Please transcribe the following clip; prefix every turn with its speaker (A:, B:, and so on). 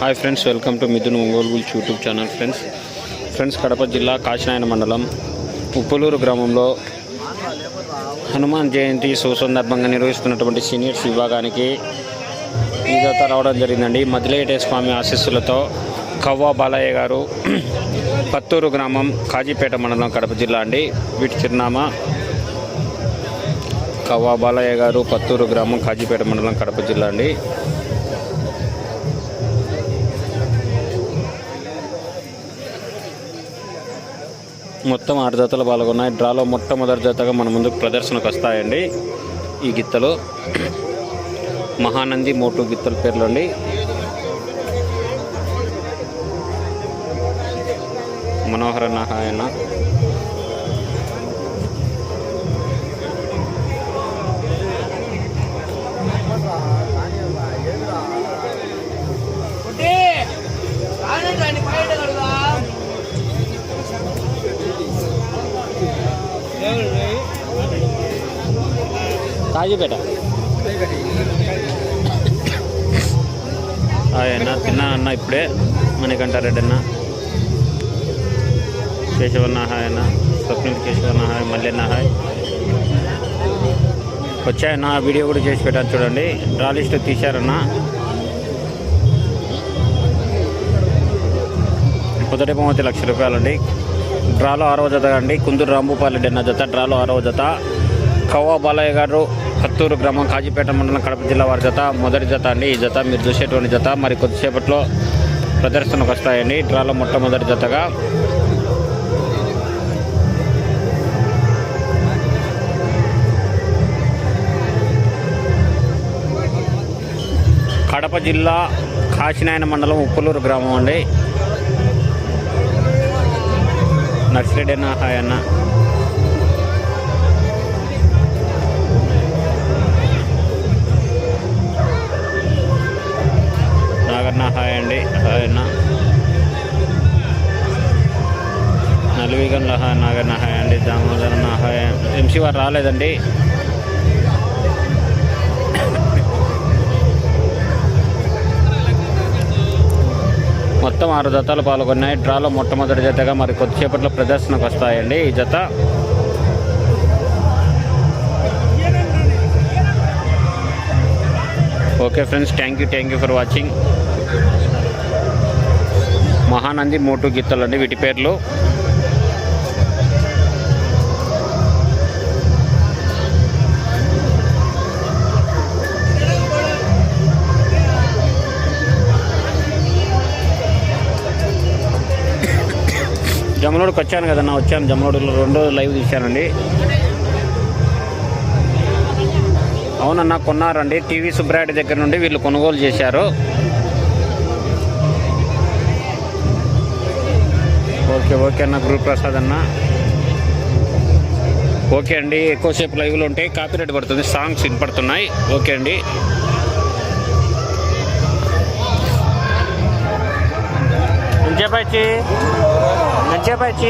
A: Hi friends welcome to Mithun Ongole YouTube channel friends. Friends Kadapa జిల్లా కాశీనాయన మండలం ఉప్పులూరు గ్రామంలో హనుమాన్ జయంతి సుసందర్భంగా నిర్వహిస్తున్నటువంటి సీనియర్స్ విభాగానికి ఈ రావడం జరిగిందండి. మదిలేటే స్వామి ఆశీస్సులతో కవ్వా బాలయ్య గారు పత్తూరు గ్రామం కాజీపేట మండలం కడప జిల్లా అండి. వీటి చిరునామా కవ్వా బాలయ్య గారు పత్తూరు గ్రామం కాజీపేట మండలం కడప జిల్లా అండి. మొత్తం ఆరు జతలు పాల్గొన్నాయి. డ్రాలో మొట్టమొదటి జతగా మన ముందుకు ప్రదర్శనకు వస్తాయండి. ఈ గిత్తలు మహానంది మోటు గిత్తల పేర్లు అండి. మనోహర నారాయణ కాజీపేట అన్న తిన్నా అన్న ఇప్పుడే. మణికంఠారెడ్డి అన్న. కేశవన్న హాయ్ అన్న. స్వప్నిల్ కేశవన్న హాయ్. మల్లెన్న హాయ్. వచ్చాయన్న వీడియో కూడా చేసి పెట్టాను చూడండి. డ్రా లిస్ట్ తీశారన్న. మొదటి బహుమతి లక్ష రూపాయలండి. డ్రాలో ఆరవ జత అండి. కుందూరు రాంభూపాలరెడ్డి అన్న జత డ్రాలో ఆరవ జత. కవ్వ బాలయ్య గారు కత్తూరు గ్రామం కాజీపేట మండలం కడప జిల్లా వారి జత మొదటి జత అండి. ఈ జత మీరు చూసేటువంటి జత మరి కొద్దిసేపట్లో ప్రదర్శనకు వస్తాయండి. డ్రాలో మొట్టమొదటి జతగా. కడప జిల్లా కాశీనాయన మండలం ఉప్పులూరు గ్రామం అండి. నర్సిరెడ్డి అన్న హాయ్ అన్న. హాయ్ అండి లహ అన్న హాయ్ అండి దామోదర్ నహాయ్ ఎంసీ వారు రాలేదండి? మొత్తం ఆరు జతలు పాల్గొన్నాయి. డ్రాలో మొట్టమొదటి జతగా మరి కొద్దిసేపట్లో ప్రదర్శనకు వస్తాయండి ఈ జత. Okay friends thank you thank you for watching. Mahanandi మోటు గీతలు అండి వీటి పేర్లు జమలోడికి వచ్చాను కదన్నా వచ్చాను. జమలోడిలో రెండు లైవ్ తీశానండి. అవునన్నా కొన్నారండి. టీవీ సుబ్రాయుడి దగ్గర నుండి వీళ్ళు కొనుగోలు చేశారు. ఓకే ఓకే అన్న గురుప్రసాద్ అన్న. ఓకే అండి ఎక్కువసేపు లైవ్లో ఉంటాయి కాపీరైట్ పడుతుంది సాంగ్స్ వినపడుతున్నాయి. ఓకే అండి. ఎంతసేపు వచ్చి